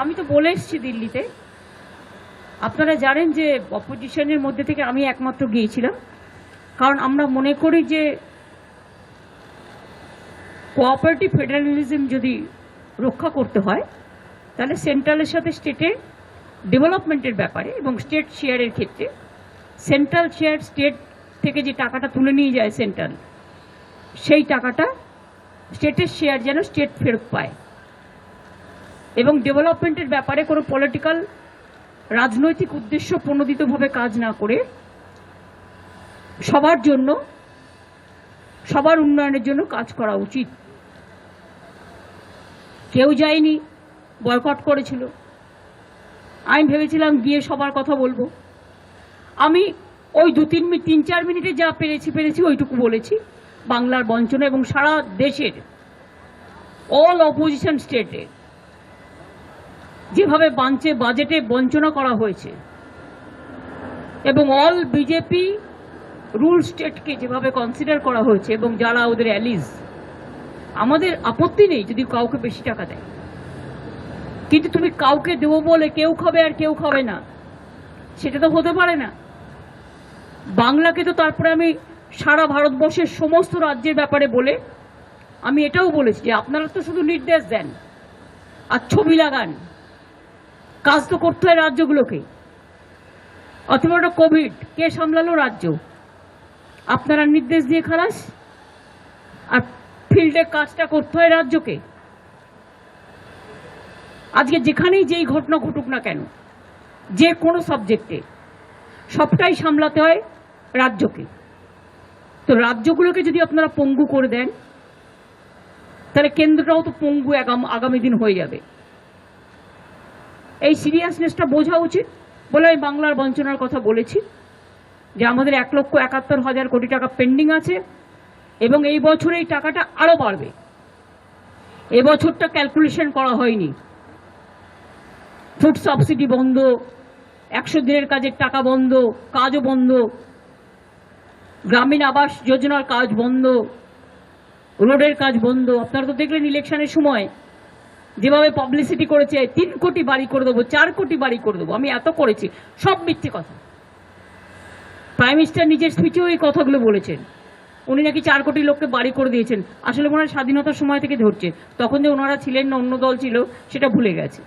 আমি তো বলে এসেছি দিল্লিতে। আপনারা জানেন যে অপোজিশনের মধ্যে থেকে আমি একমাত্র গিয়েছিলাম। কারণ আমরা মনে করি যে কোঅপারেটিভ ফেডারেলিজম যদি রক্ষা করতে হয়, তাহলে সেন্ট্রালের সাথে স্টেটের ডেভেলপমেন্টের ব্যাপারে এবং স্টেট শেয়ারের ক্ষেত্রে সেন্ট্রাল শেয়ার স্টেট থেকে যে টাকাটা তুলে নিয়ে যায় সেন্ট্রাল সেই টাকাটা স্টেটের শেয়ার যেন স্টেট ফেরত পায়। এবং ডেভেলপমেন্টের ব্যাপারে কোনো পলিটিক্যাল রাজনৈতিক উদ্দেশ্য প্রণোদিতভাবে কাজ না করে সবার জন্য, সবার উন্নয়নের জন্য কাজ করা উচিত। কেউ যায়নি বয়কট করেছিল। আমি ভেবেছিলাম গিয়ে সবার কথা বলব। আমি ওই দু, তিন মিনিট তিন চার মিনিটে যা পেরেছি পেরেছি ওইটুকু বলেছি। বাংলার বঞ্চনা এবং সারা দেশের অল অপোজিশন স্টেটে যেভাবে বাঞ্চে বাজেটে বঞ্চনা করা হয়েছে। এবং অল বিজেপি রুল স্টেটকে যেভাবে কনসিডার করা হয়েছে এবং যারা ওদের অ্যালিজ আমাদের আপত্তি নেই যদি কাউকে বেশি টাকা দেয়। কিন্তু তুমি কাউকে দেবো বলে কেউ খাবে আর কেউ খাবে না, সেটা তো হতে পারে না। বাংলাকে তো তারপরে আমি সারা ভারতবর্ষের সমস্ত রাজ্যের ব্যাপারে বলে আমি এটাও বলেছি যে আপনারা তো শুধু নির্দেশ দেন আর ছবি লাগান। কাজ তো করতে হয় রাজ্যগুলোকে। অথবা ওটা কোভিড, কে সামলালো রাজ্য? আপনারা নির্দেশ দিয়ে খালাস। আর ফিল্ডে কাজটা করতে হয় রাজ্যকে। আজকে যেখানেই যেই ঘটনা ঘটুক না কেন, যে কোনো সাবজেক্টে সবটাই সামলাতে হয় রাজ্যকে। তো রাজ্যগুলোকে যদি আপনারা পঙ্গু করে দেন, তাহলে কেন্দ্রটাও তো পঙ্গু আগাম- দিন হয়ে যাবে। এই সিরিয়াসনেসটা বোঝা উচিত বলে আমি বাংলার বঞ্চনার কথা বলেছি, যে আমাদের এক লক্ষ একাত্তর হাজার কোটি টাকা পেন্ডিং আছে এবং এই বছর এই টাকাটা আরও বাড়বে। এবছরটা ক্যালকুলেশন করা হয়নি। ফুড সাবসিডি বন্ধ, একশো দিনের কাজের টাকা বন্ধ, কাজও বন্ধ, গ্রামীণ আবাস যোজনার কাজ বন্ধ, রোডের কাজ বন্ধ। আপনারা তো দেখলেন ইলেকশনের সময় যেভাবে পাবলিসিটি করেছে তিন কোটি বাড়ি করে দেবো, চার কোটি বাড়ি করে দেবো, আমি এত করেছি, সব মিথ্যে কথা। প্রাইম মিনিস্টার নিজের স্পিচেও এই কথাগুলো বলেছেন। উনি নাকি চার কোটি লোককে বাড়ি করে দিয়েছেন। আসলে হয় স্বাধীনতার সময় থেকে ধরছে। তখন যে ওনারা ছিলেন না, অন্য দল ছিল, সেটা ভুলে গেছে।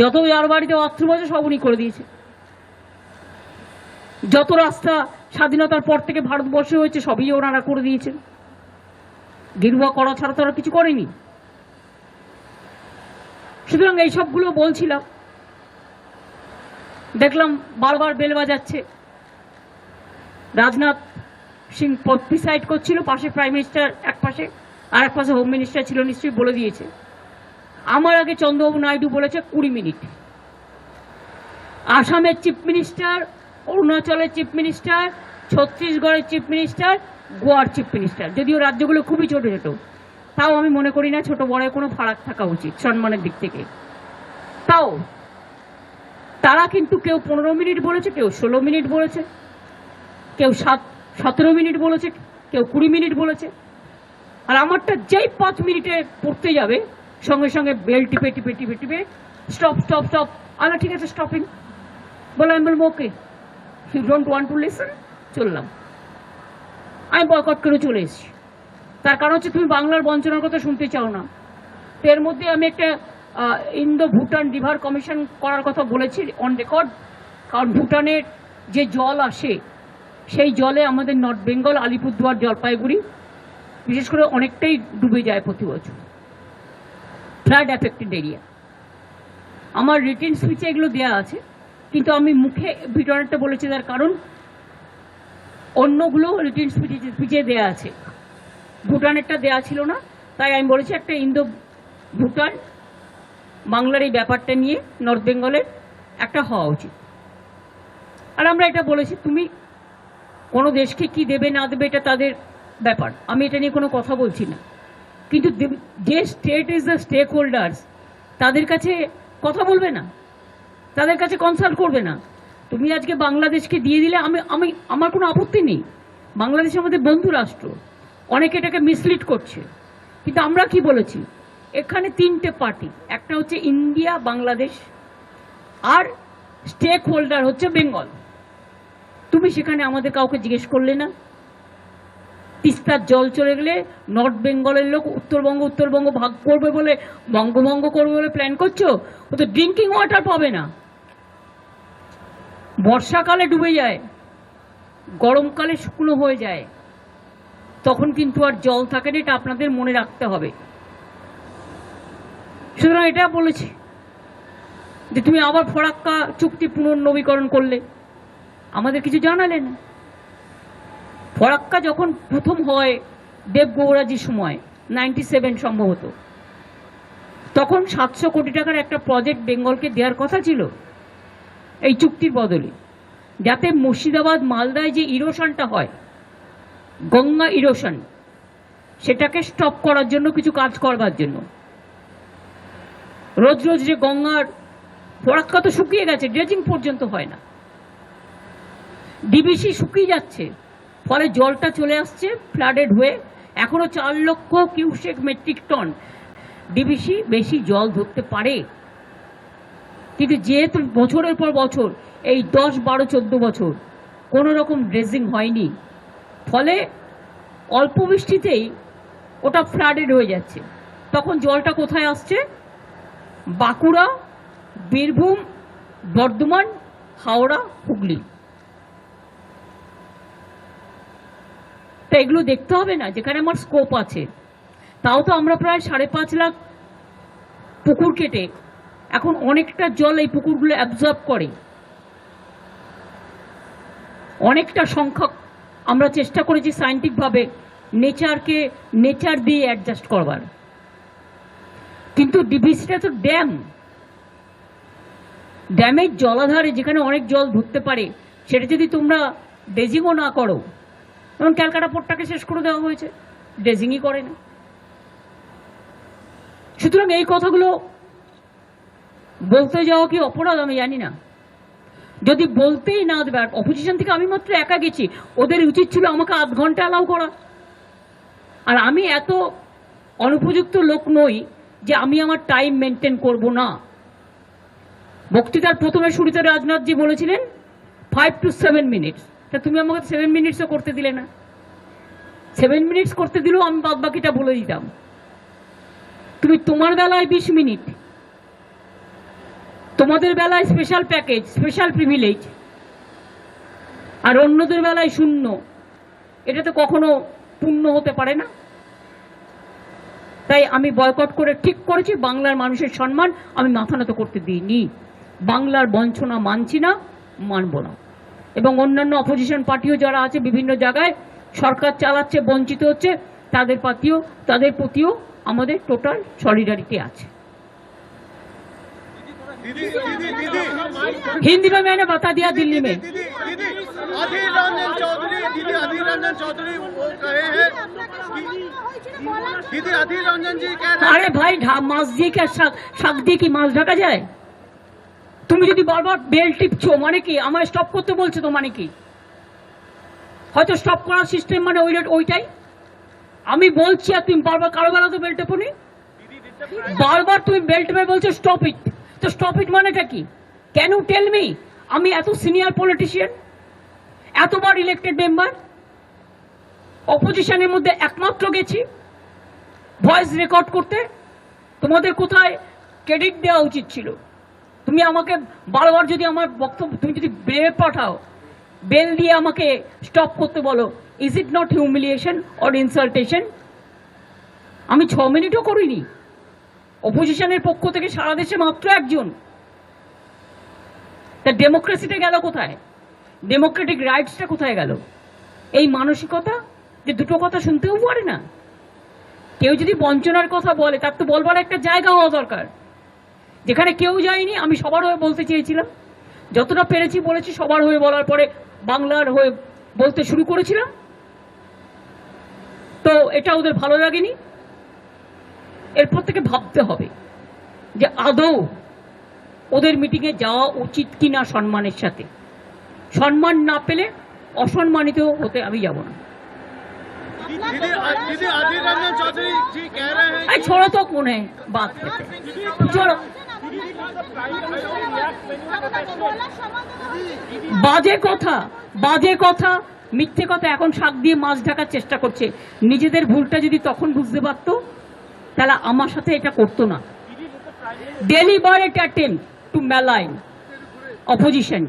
যত যার বাড়িতে অস্ত্র বসে সব উনি করে দিয়েছে। যত রাস্তা স্বাধীনতার পর থেকে ভারতবর্ষে হয়েছে, সবই ওনারা করে দিয়েছেন। গেরুয়া করা ছাড়া তো ওরা কিছু করেনি। সুতরাং এই সবগুলো বলছিলাম। দেখলাম বারবার বেল বাজাচ্ছে। রাজনাথ সিং প্রিসাইড করছিল, পাশে প্রাইম মিনিস্টার এক পাশে, আর এক পাশে হোম মিনিস্টার ছিল, নিশ্চয়ই বলে দিয়েছে। আমার আগে চন্দ্রবাবু নাইডু বলেছে কুড়ি মিনিট। আসামের চিফ মিনিস্টার, অরুণাচলের চিফ মিনিস্টার, ছত্তিশগড়ের চিফ মিনিস্টার গোয়ার চিফ মিনিস্টার। যদিও রাজ্যগুলো খুবই ছোট ছোট, তাও আমি মনে করি না ছোট বড় কোনো ফারাক থাকা উচিত সম্মানের দিক থেকে। তাও, তারা কিন্তু কেউ পনেরো মিনিট বলেছে, কেউ ষোলো মিনিট বলেছে, কেউ সাত, সতেরো মিনিট বলেছে, কেউ কুড়ি মিনিট বলেছে। আর আমারটা যেই পাঁচ মিনিটে পড়তে যাবে, সঙ্গে সঙ্গে বেল টিপে টিপে টিপে টিপে স্টপ স্টপ স্টপ আলা ঠিক আছে স্টপিং বললাম বলব okay you don't want to listen চললাম। আমি বয়কট করে চলে এসেছি। তার কারণ হচ্ছে তুমি বাংলার বঞ্চনার কথা শুনতে চাও না। তো এর মধ্যে আমি একটা ইন্দো ভুটান রিভার কমিশন করার কথা বলেছি অন রেকর্ড কারণ ভুটানের যে জল আসে, সেই জলে আমাদের নর্থ বেঙ্গল, আলিপুরদুয়ার, জলপাইগুড়ি, বিশেষ করে অনেকটাই ডুবে যায় প্রতি বছর। Flood affected area. আমার রিটেন স্পিচে এগুলো দেওয়া আছে, কিন্তু আমি মুখে ভিডিওটা বলেছি তার কারণ অন্যগুলো রিটেন স্পিচে দেওয়া আছে। ভুটানেরটা দেওয়া ছিল না, তাই আমি বলেছি একটা ইন্দো ভুটান, বাংলার এই ব্যাপারটা নিয়ে নর্থ বেঙ্গলের একটা হওয়া উচিত। আর আমরা এটা বলেছি, তুমি কোনো দেশকে কি দেবে, না দেবে, এটা তাদের ব্যাপার। আমি এটা নিয়ে কোনো কথা বলছি না। কিন্তু যে state is the stakeholders তাদের কাছে কথা বলবে না। তাদের কাছে কনসাল্ট করবে না। তুমি আজকে বাংলাদেশকে দিয়ে দিলে আমি আমি, আমার কোনো আপত্তি নেই। বাংলাদেশ আমাদের বন্ধু রাষ্ট্র। অনেকে এটাকে মিসলিড করছে। কিন্তু আমরা কি বলেছি? এখানে তিনটে পার্টি একটা হচ্ছে ইন্ডিয়া, বাংলাদেশ আর স্টেক হোল্ডার হচ্ছে বেঙ্গল। তুমি সেখানে আমাদের কাউকে জিজ্ঞেস করলে না? তিস্তার জল চলে গেলে নর্থ বেঙ্গলের লোক উত্তরবঙ্গ উত্তরবঙ্গ ভাগ করবে বলে, বঙ্গভঙ্গ করবে বলে প্ল্যান করছ? ও তো ড্রিঙ্কিং ওয়াটার পাবে না। বর্ষাকালে ডুবে যায়, গরমকালে শুকনো হয়ে যায়, তখন কিন্তু আর জল থাকে না, এটা আপনাদের মনে রাখতে হবে। সুতরাং এটা বলেছি যে তুমি আবার ফরাক্কা চুক্তি পুনর্নবীকরণ করলে। আমাদের কিছু জানালে না ফরাক্কা যখন প্রথম হয় দেব গৌরাজির সময়, নাইনটি সেভেন সম্ভবত, তখন সাতশো কোটি টাকার একটা প্রজেক্ট বেঙ্গলকে দেওয়ার কথা ছিল। এই চুক্তির বদলে। যাতে মুর্শিদাবাদ মালদায় যে ইরোশনটা হয়, গঙ্গা ইরোশন, সেটাকে স্টপ করার জন্য, কিছু কাজ করবার জন্য। রোজ রোজ যে গঙ্গার ফরাক্কা তো শুকিয়ে গেছে ড্রেজিং পর্যন্ত হয় না। ডিবিসি শুকিয়ে যাচ্ছে, ফলে জলটা চলে আসছে ফ্লাডেড হয়ে, এখনও চার লক্ষ কিউসেক মেট্রিক টন ডিবিসি বেশি জল ধরতে পারে। কিন্তু যেহেতু বছরের পর বছর, এই দশ, বারো, চোদ্দ বছর, কোনো রকম ড্রেজিং হয়নি। ফলে অল্প বৃষ্টিতেই ওটা ফ্লাডেড হয়ে যাচ্ছে। তখন জলটা কোথায় আসছে? বাঁকুড়া, বীরভূম, বর্ধমান, হাওড়া, হুগলি। তা এগুলো দেখতে হবে না, যেখানে আমার স্কোপ আছে। তাও তো আমরা প্রায় সাড়ে পাঁচ লাখ পুকুর কেটে এখন অনেকটা জল এই পুকুরগুলো অ্যাবজর্ব করে। অনেকটা সংখ্যক আমরা চেষ্টা করেছি সায়েন্টিফিকভাবে নেচারকে নেচার দিয়ে অ্যাডজাস্ট করবার। কিন্তু ডিভিসিটা তো ড্যাম ড্যামের জলাধারে যেখানে অনেক জল ধরতে পারে, সেটা যদি তোমরা ড্রেজিংও না করো যেমন ক্যালকাটা পোর্টটাকে শেষ করে দেওয়া হয়েছে ড্রেজিংই করে না। সুতরাং এই কথাগুলো বলতে যাওয়া কি অপরাধ আমি জানি না। যদি বলতেই না দেবে, আর অপোজিশন থেকে আমি মাত্র একা গেছি, ওদের উচিত ছিল আমাকে আধ ঘণ্টা অ্যালাউ করা। আর আমি এত অনুপযুক্ত লোক নই যে আমি আমার টাইম মেনটেন করব না। বক্তৃতার প্রথমে শুরুতে রাজনাথজি বলেছিলেন ফাইভ টু সেভেন মিনিটস তা তুমি আমাকে সেভেন মিনিটসও করতে দিলে না। সেভেন মিনিটস করতে দিলেও আমি বাদ বাকিটা বলে দিতাম। তুমি তোমার বেলায় বিশ মিনিট তোমাদের বেলায় স্পেশাল প্যাকেজ স্পেশাল প্রিভিলেজ আর অন্যদের বেলায় শূন্য। এটা তো কখনো পূর্ণ হতে পারে না। তাই আমি বয়কট করে ঠিক করেছি, বাংলার মানুষের সম্মান আমি মাথা নত করতে দিইনি। বাংলার বঞ্চনা মানছি না, মানব না। এবং অন্যান্য অপোজিশন পার্টিও যারা আছে বিভিন্ন জায়গায়, সরকার চালাচ্ছে, বঞ্চিত হচ্ছে, তাদের পাতিও তাদের প্রতিও আমাদের টোটাল সলিডারিটি আছে। हिंदी में मैंने बता दिया दिल्ली में दीदी दीदी अधीर रंजन चौधरी दीदी अधीर रंजन चौधरी वो कहे हैं कि- दीदी अधीर रंजन जी कह रहे हैं আরে ভাই ঢা- মাছ দিয়ে কি আর শাক শাক দিয়ে কি মাছ ঢাকা যায় তুমি যদি বারবার বেল টিপছো মানে কি আমায় স্টপ করতে বলছো তো মানে কি হয়তো স্টপ করার সিস্টেম মানে ওই ওইটাই আমি বলছি আর তুমি বারবার কারো বেলা তো বেল টেপনি বারবার তুমি বেল টেপে বলছো স্টপ ইট তো স্টপ ইট মানেটা কি? ক্যান ইউ টেল মি আমি এত সিনিয়র পলিটিশিয়ান এতবার ইলেক্টেড মেম্বার অপোজিশনের মধ্যে একমাত্র গেছি ভয়েস রেকর্ড করতে। তোমাদের কোথায় ক্রেডিট দেওয়া উচিত ছিল? তুমি আমাকে বারবার যদি আমার বক্তব্য তুমি যদি বেল পাঠাও, বেল দিয়ে আমাকে স্টপ করতে বলো is it not humiliation or insultation আমি ছ মিনিটও করিনি। অপোজিশনের পক্ষ থেকে সারা দেশে মাত্র একজন। তা ডেমোক্রেসিটা গেল কোথায়? ডেমোক্রেটিক রাইটসটা কোথায় গেল? এই মানসিকতা যে দুটো কথা শুনতেও পারে না। কেউ যদি বঞ্চনার কথা বলে, তার তো বলবার একটা জায়গা হওয়া দরকার। যেখানে কেউ যায়নি, আমি সবার হয়ে বলতে চেয়েছিলাম। যতটা পেরেছি বলেছি, সবার হয়ে বলার পরে বাংলার হয়ে বলতে শুরু করেছিলাম। তো এটা ওদের ভালো লাগেনি। এরপর থেকে ভাবতে হবে যে আদৌ ওদের মিটিংয়ে যাওয়া উচিত কিনা সম্মানের সাথে সম্মান না পেলে অসম্মানিত হতে আমি যাব না दीदी दीदी अधीर रंजन चौधरी जी कह रहे हैं এই छोड़ो तो कौन है बात करते छोड़ो বাজে কথা বাজে কথা মিথ্যে কথা এখন শাক দিয়ে মাছ ঢাকার চেষ্টা করছে নিজেদের ভুলটা যদি তখন বুঝতে পারতো তাহলে আমার সাথে এটা করতো না। Deliberate attempt to malign opposition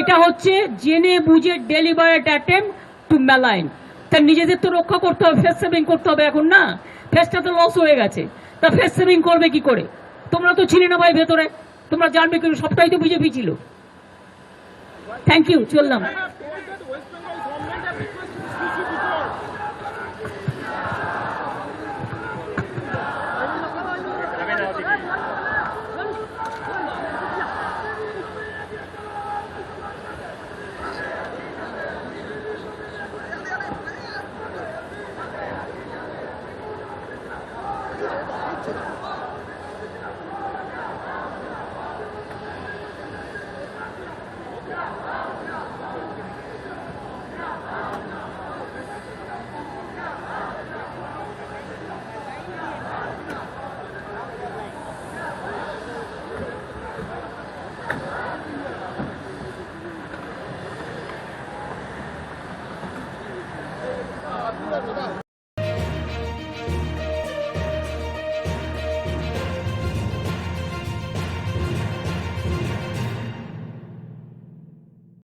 এটা হচ্ছে জেনে বুঝে ডেলিভারেট অ্যাটেম্প টু ম্যালাইন তা নিজেদের তো রক্ষা করতে হবে ফেস সেভিং করতে হবে এখন না। ফেসটা তো লস হয়ে গেছে। তা ফেস সেভিং করবে কি করে? তোমরা তো ছিলে না ভাই ভেতরে। তোমরা জানবে কি সবটাই তো বিজেপি ছিল থ্যাংক ইউ চললাম। 这个。